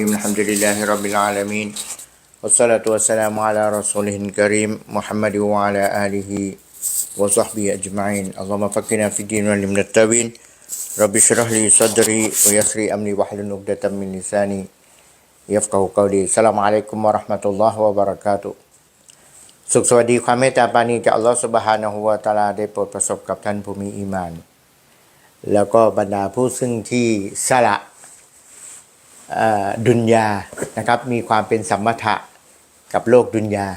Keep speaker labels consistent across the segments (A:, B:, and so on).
A: الحمد لله رب العالمين والصلاة والسلام على رسوله الكريم محمد وعلى آله وصحبه أجمعين اللهم فقنا في الدين وعلمنا التاويل رب اشرح لي صدري ويسر لي أمري واحلل عقدة من لساني يفقه قولي السلام عليكم ورحمة الله وبركاته สุขสวัสดีความเมตตาปรานีจากอัลลอฮฺสุบฮานะฮูวะตะอาลาได้โปรดประสบกับท่านผู้มีอีหมาน แล้วก็บรรดาผู้ซึ่งที่สละ เอ่อ ดุนยานะครับมีความเป็นสัมมถะกับโลกดุนยา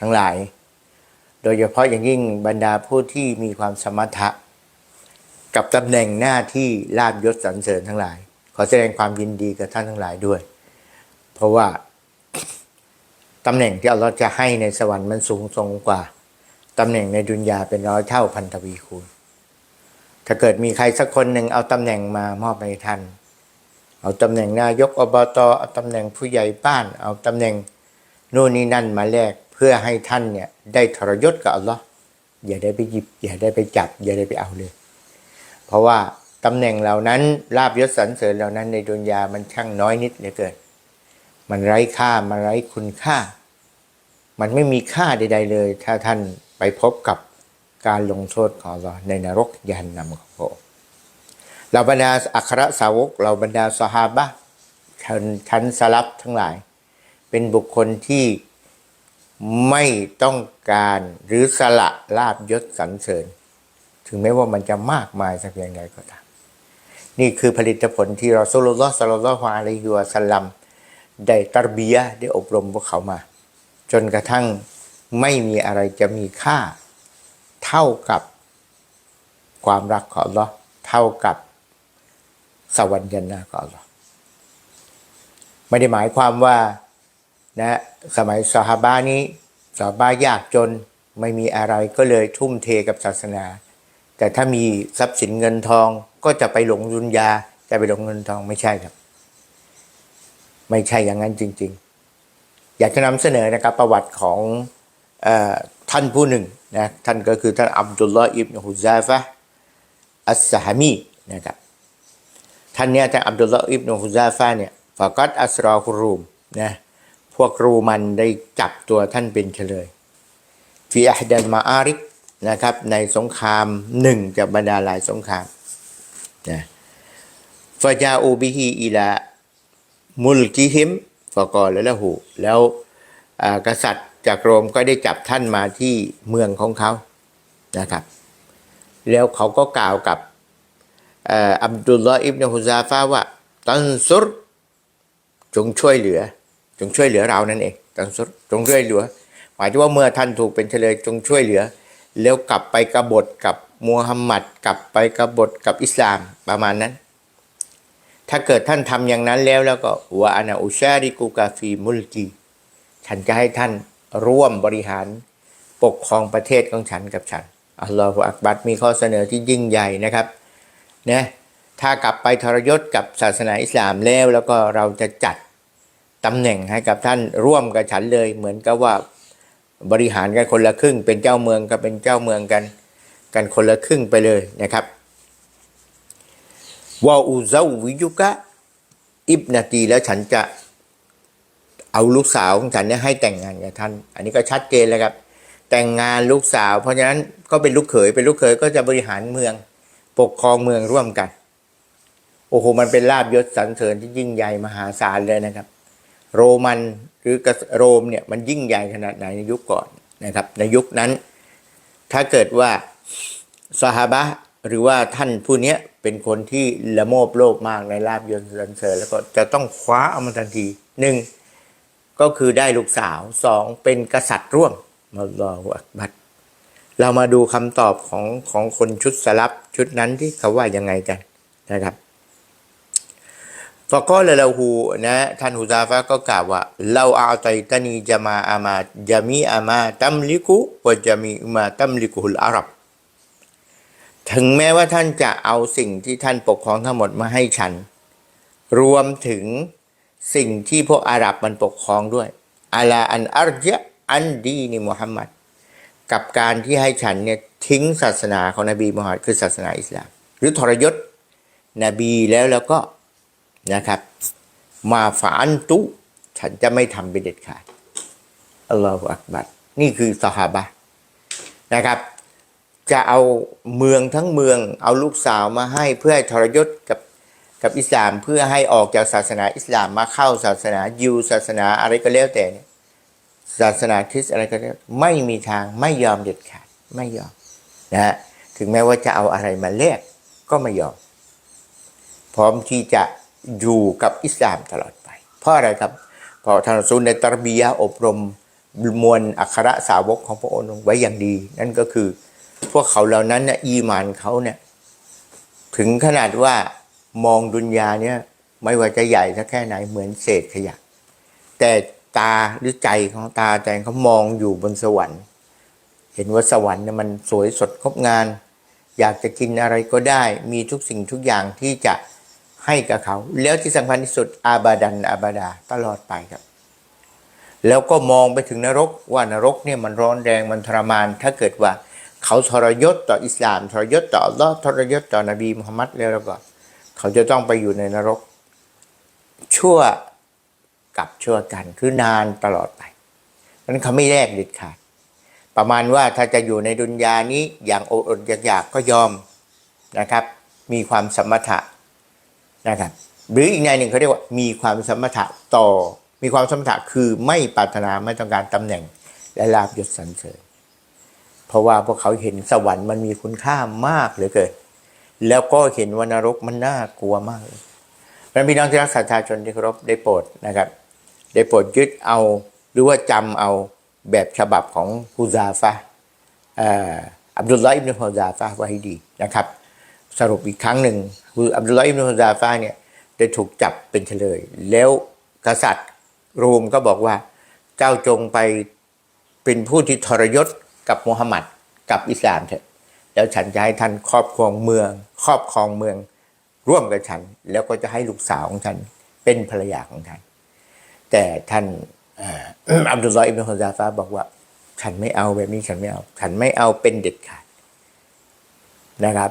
A: ทั้งหลาย โดยเฉพาะอย่างยิ่งบรรดาผู้ที่มีความสมถะ กับตำแหน่งหน้าที่ลาบยศสรรเสริญทั้งหลาย ขอแสดงความยินดีกับท่านทั้งหลายด้วย เพราะว่าตำแหน่งที่อัลลอฮ์จะให้ในสวรรค์มันสูงส่งกว่าตำแหน่งในดุนยาเป็นร้อยเท่าพันทวีคูณ ถ้าเกิดมีใครสักคนหนึ่งเอาตำแหน่งมามอบให้ท่าน เอาตำแหน่งนายกอบตเอาตำแหน่งผู้ใหญ่บ้าน เอาตำแหน่งโน่นนี่นั่นมาแลกเพื่อให้ท่านเนี่ยได้ทรยศกับอัลลอฮ์อย่าได้ไปหยิบ อย่าได้ไปจับ อย่าได้ไปเอาเลย เพราะว่าตำแหน่งเหล่านั้นลาบยศสรรเสริญเหล่านั้นในดุนยามันช่างน้อยนิดเหลือเกินมันไร้ค่ามันไร้คุณค่า มันไม่มีค่าใด ๆ เลย ถ้าท่านไปพบกับการลงโทษของอัลลอฮ์ในนรกยันนำของพระองค์ เหล่าบรรดาอัครสาวกเหล่าบรรดาสหาบะชั้นชั้นสลับทั้งหลาย เป็นบุคคลที่ไม่ต้องการหรือสละลาบยศสรรเสริญ ถึงแม้ว่ามันจะมากมายสักเพียงใดก็ตาม นี่คือผลิตผลที่เราสุลลอฮ์สัลลัลลอฮุอะลัยฮิวสัลลัมได้ตรบียะได้อบรมพวกเขามา จนกระทั่งไม่มีอะไรจะมีค่าเท่ากับความรักของอัลลอฮ์เท่ากับ สวรรค์ยันนาก็อัลลอฮ์ไม่ได้หมายความว่านะสมัยสหาบานี้สหาบายากจนไม่มีอะไรก็เลยทุ่มเทกับศาสนา แต่ถ้ามีทรัพย์สินเงินทองก็จะไปหลงยุนยา จะไปหลงเงินทองไม่ใช่ครับ ไม่ใช่อย่างนั้นจริง ๆ อยากจะนำเสนอนะครับประวัติของอท่านผู้หนึ่งนะท่านก็คือท่านอับดุลลอฮ์อิบนุฮุซาฟะอัสซะฮามีนะครับ ท่านเนี่ยท่านอับดุลลาห์อิบนุฮุซาฟาเนี่ยฟากัดอัสรอคุรูมนะพวกรูมันได้จับตัวท่านเป็นเฉลยฟีอัฮดันมาอาริกนะครับในสงครามหนึ่งจากบรรดาหลายสงครามนะฟาจาอูบิฮีอิลามุลกิฮิมฟากอละละหูแล้วอากษัตริย์จากโรมก็ได้จับท่านมาที่เมืองของเขานะครับ แล้วเขาก็กล่าวกับ อับดุลลอฮ์อิบนฮุซาฟาว่า ตันซุรจงช่วยเหลือ จงช่วยเหลือเรานั่นเองตันซุรจงช่วยเหลือ หมายถึงว่าเมื่อท่านถูกเป็นเฉลยจงช่วยเหลือ แล้วกลับไปกบฏกับมูฮัมหมัดกลับไปกบฏกับอิสลามประมาณนั้น ถ้าเกิดท่านทำอย่างนั้นแล้วแล้วก็วะอานาอุชาริกุกาฟีมุลกีฉันจะให้ท่านร่วมบริหารปกครองประเทศของฉันกับฉันอัลลอฮฺอักบัดมีข้อเสนอที่ยิ่งใหญ่นะครับ นะถ้ากลับไปทรยศกับศาสนาอิสลามแล้วแล้วก็เราจะจัดตำแหน่งให้กับท่านร่วมกับฉันเลย เหมือนกับว่าบริหารกันคนละครึ่ง เป็นเจ้าเมืองก็เป็นเจ้าเมืองกันกันคนละครึ่งไปเลยนะครับวาอูซาวิยุกะอิบนาตีแล้วฉันจะเอาลูกสาวของฉันเนี่ยให้แต่งงานกับท่าน อันนี้ก็ชัดเจนแล้วครับ แต่งงานลูกสาว เพราะฉะนั้นก็เป็นลูกเขยเป็นลูกเขยก็จะบริหารเมือง ปกครองเมืองร่วมกัน โอ้โหมันเป็นลาบยศสรรเสริญที่ยิ่งใหญ่มหาศาลเลยนะครับ โรมันหรือโรมเนี่ยมันยิ่งใหญ่ขนาดไหนในยุคก่อนนะครับ ในยุคนั้น ถ้าเกิดว่าสหาบะหรือว่าท่านผู้นี้เป็นคนที่ละโมบโลภมากในลาบยศสรรเสริญแล้วก็จะต้องคว้าเอามาทันทีหนึ่งก็คือได้ลูกสาวสองเป็นกษัตริย์ร่วมมาลออักบัด เรามาดูคำตอบของของคนชุดสลับชุดนั้นที่เขาว่ายังไงกันนะครับฟก็เลเราหูนะท่านฮุซาฟะก็กล่าวว่าเราอาตัยตานีจะมาอามาจะมีอามาตัมลิกุวะจะมีมาตัมลิกุฮุลอาหรับ ถึงแม้ว่าท่านจะเอาสิ่งที่ท่านปกครองทั้งหมดมาให้ฉัน รวมถึงสิ่งที่พวกอาหรับมันปกครองด้วยอาลาอันอารยะอันดีนิมุฮัมมัด กับการที่ให้ฉันเนี่ยทิ้งศาสนาของนบีมุฮัมมัดคือศาสนาอิสลาม หรือทรยศนบีแล้วแล้วก็นะครับ มาฝาอันตุ ฉันจะไม่ทำเป็นเด็ดขาดอัลลอฮฺอักบัรนี่คือสหาบะนะครับ จะเอาเมืองทั้งเมืองเอาลูกสาวมาให้เพื่อให้ทรยศกับกับอิสลามเพื่อให้ออกจากศาสนาอิสลามมาเข้าศาสนายิวศาสนาอะไรก็แล้วแต่เนี่ย ศาสนาคริสต์อะไรก็แล้ไม่มีทางไม่ยอมเด็ดขาดไม่ยอมนะฮะถึงแม้ว่าจะเอาอะไรมาแลกก็ไม่ยอม พร้อมที่จะอยู่กับอิสลามตลอดไป เพราะอะไรครับเพราะท่านรอซูลในตรบียะอบรมมวลอัครสาวกของพระองค์ไว้อย่างดี นั่นก็คือพวกเขาเหล่านั้นเนี่ยอีมานเขาเนี่ยถึงขนาดว่ามองดุนยาเนี่ยไม่ว่าจะใหญ่สักแค่ไหนเหมือนเศษขยะ แต่ ตาหรือใจของตาใจเขามองอยู่บนสวรรค์ เห็นว่าสวรรค์เนี่ยมันสวยสดงดงามอยากจะกินอะไรก็ได้ มีทุกสิ่งทุกอย่างที่จะให้กับเขา แล้วที่สำคัญที่สุดอาบาดันอาบาดาตลอดไปครับ แล้วก็มองไปถึงนรกว่านรกเนี่ยมันร้อนแรงมันทรมาน ถ้าเกิดว่าเขาทรยศต่ออิสลาม ทรยศต่ออัลลอฮ์ทรยศต่อนบีมุฮัมมัดแล้วแล้วก็ เขาจะต้องไปอยู่ในนรก ชั่ว กับชั่วกันคือนานตลอดไปนั้นเขาไม่แลกเด็ดขาด ประมาณว่าถ้าจะอยู่ในดุนยานี้อย่างอดอดอยากๆก็ยอมนะครับ มีความสมถะนะครับหรืออีกในหนึ่งเขาเรียกว่ามีความสมถะต่อ มีความสมถะคือไม่ปรารถนาไม่ต้องการตำแหน่งและลาบยศสรรเสริญ เพราะว่าพวกเขาเห็นสวรรค์มันมีคุณค่ามากเหลือเกินแล้วก็เห็นว่านรกมันน่ากลัวมากเลยพระพี่น้องที่รักศรัทธาชนที่เคารพได้โปรดนะครับ ได้โปรดยึดเอาหรือว่าจำเอาแบบฉบับของฮุซาฟะอับดุลลาห์อิบนุฮุซาฟะไว้ให้ดีนะครับ สรุปอีกครั้งหนึ่งคืออับดุลลาห์อิบนุฮุซาฟะเนี่ยได้ถูกจับเป็นเฉลย แล้วกษัตริย์โรมก็บอกว่าเจ้าจงไปเป็นผู้ที่ทรยศกับมุฮัมมัดกับอิสลามเถอะแล้วฉันจะให้ท่านครอบครองเมือง ครอบครองเมือง ร่วมกับฉัน แล้วก็จะให้ลูกสาวของฉันเป็นภรรยาของท่าน แต่ท่านอับดุลลอฮ์อิบนุฮุซาฟะห์บอกว่า ฉันไม่เอาแบบนี้ฉันไม่เอา ฉันไม่เอาเป็นเด็ดขาดนะครับ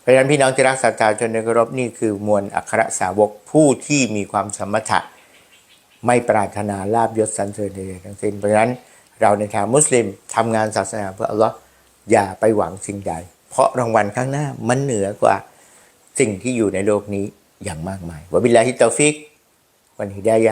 A: เพราะฉะนั้นพี่น้องที่รักศรัทธาชนในเคารพนี่คือมวลอัครสาวกผู้ที่มีความสมถะไม่ปรารถนาลาบยศสรรเสริญใดๆทั้งสิ้นเพราะฉะนั้นเราในทางมุสลิมทำงานศาสนาเพื่ออัลลอฮ์อย่าไปหวังสิ่งใด เพราะรางวัลข้างหน้ามันเหนือกว่าสิ่งที่อยู่ในโลกนี้อย่างมากมายวะบิลลาฮิตตอฟิก วันฮิดาย